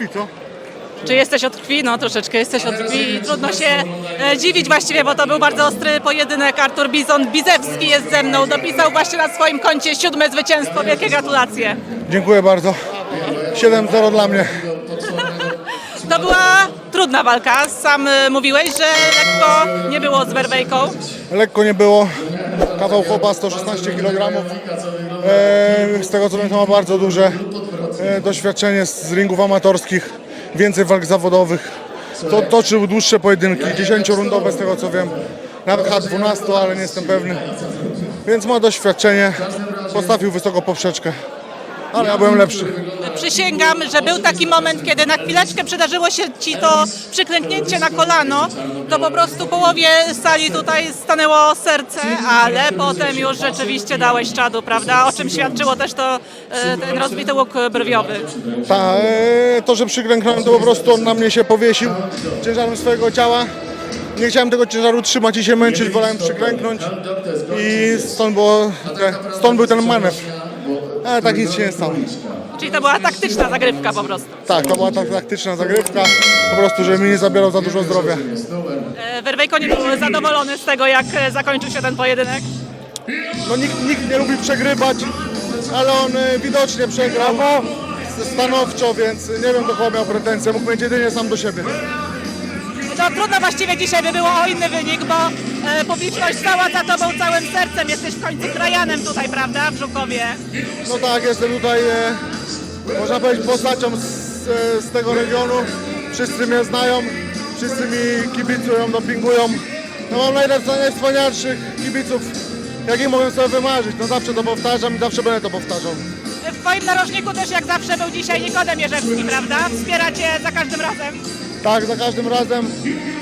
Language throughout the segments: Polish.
krwi, co? Czy jesteś od krwi? No troszeczkę jesteś od krwi trudno się e, dziwić właściwie, bo to był bardzo ostry pojedynek. Artur Bizon Bizewski jest ze mną, dopisał właśnie na swoim koncie siódme zwycięstwo. Wielkie gratulacje. Dziękuję bardzo. 7-0 dla mnie. To była trudna walka. Sam e, mówiłeś, że lekko nie było z Werwejką. Lekko nie było. Kawał chłopa 116 kg. E, z tego co wiem, to ma bardzo duże doświadczenie z ringów amatorskich. Więcej walk zawodowych. To, toczył dłuższe pojedynki, 10-rundowe z tego co wiem. Nawet H12, ale nie jestem pewny. Więc ma doświadczenie. Postawił wysoko poprzeczkę. Ale ja byłem lepszy. Przysięgam, że był taki moment, kiedy na chwileczkę przydarzyło się ci to przyklęknięcie na kolano, to po prostu połowie sali tutaj stanęło serce, ale potem już rzeczywiście dałeś czadu, prawda? O czym świadczyło też to e, ten rozbity łuk brwiowy. Ta, e, to, że przyklęknąłem, to po prostu on na mnie się powiesił ciężarem swojego ciała. Nie chciałem tego ciężaru trzymać i się męczyć, wolałem przyklęknąć i stąd, było, te- stąd był ten manewr. Ale tak nic się nie stało. Czyli to była taktyczna zagrywka po prostu. Tak, to była tak taktyczna zagrywka, po prostu, żeby mi nie zabierał za dużo zdrowia. E, Werwejko nie był zadowolony z tego, jak e, zakończył się ten pojedynek. No nikt, nikt nie lubi przegrywać, ale on e, widocznie przegrał stanowczo, więc nie wiem, do kogo miał pretensje, mógł mieć jedynie sam do siebie. No trudno właściwie dzisiaj by było o inny wynik, bo e, publiczność stała za tobą całym sercem. Jesteś w końcu krajanem tutaj, prawda, w Żukowie. No tak, jestem tutaj, e, można powiedzieć, postacią z, e, z tego regionu. Wszyscy mnie znają, wszyscy mi kibicują, dopingują. No mam najlepszych, najwspanialszych kibiców, jakich mogę sobie wymarzyć. No zawsze to powtarzam i zawsze będę to powtarzał. W twoim narożniku też jak zawsze był dzisiaj Nikodem Jerzewski, prawda? Wspiera cię za każdym razem. Tak, za każdym razem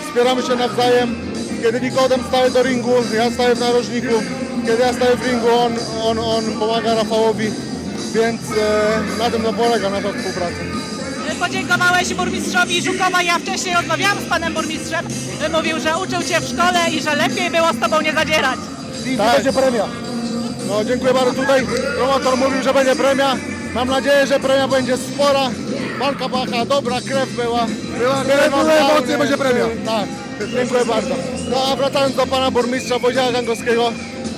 wspieramy się nawzajem. Kiedy Nikodem staje do ringu, ja staję w narożniku. Kiedy ja staję w ringu, on, on, on pomaga Rafałowi. Więc e, na tym to polega nasza współpraca. E, Podziękowałeś burmistrzowi Żukowa. Ja wcześniej rozmawiałam z panem burmistrzem. E, Mówił, że uczył cię w szkole i że lepiej było z tobą nie zadzierać. Tak. będzie premia. No dziękuję bardzo. Tutaj promotor mówił, że będzie premia. Mam nadzieję, że premia będzie spora. Walka bacha, dobra krew była. Była, były emocje, będzie premia. Tak, dziękuję bardzo. No a wracając do pana burmistrza Wojciecha Gangowskiego.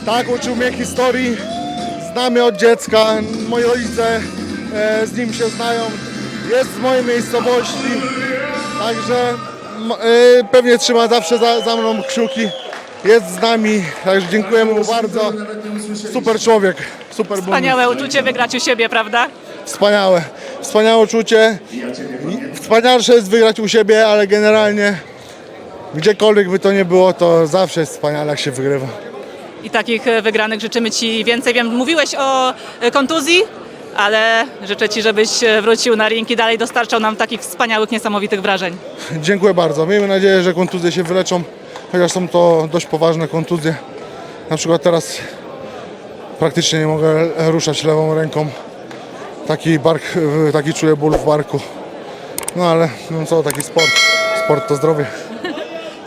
Tak, uczył mnie historii. Znamy od dziecka. Moi rodzice e, z nim się znają. Jest z mojej miejscowości. Także e, pewnie trzyma zawsze za, za mną kciuki. Jest z nami, także dziękujemy mu bardzo. Super człowiek, super. Wspaniałe uczucie wygrać u siebie, prawda? Wspaniałe, wspaniałe uczucie. Wspanialsze jest wygrać u siebie, ale generalnie gdziekolwiek by to nie było, to zawsze jest wspaniale, jak się wygrywa. I takich e, wygranych życzymy ci więcej. Wiem, mówiłeś o e, kontuzji, ale życzę ci, żebyś e, wrócił na ring i dalej dostarczał nam takich wspaniałych, niesamowitych wrażeń. Dziękuję bardzo. Miejmy nadzieję, że kontuzje się wyleczą, chociaż są to dość poważne kontuzje. Na przykład teraz praktycznie nie mogę ruszać lewą ręką. Taki bark, taki czuję ból w barku. No ale no co, taki sport. Sport to zdrowie.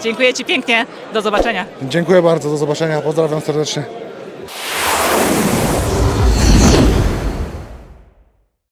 Dziękuję ci pięknie. Do zobaczenia. Dziękuję bardzo, do zobaczenia. Pozdrawiam serdecznie.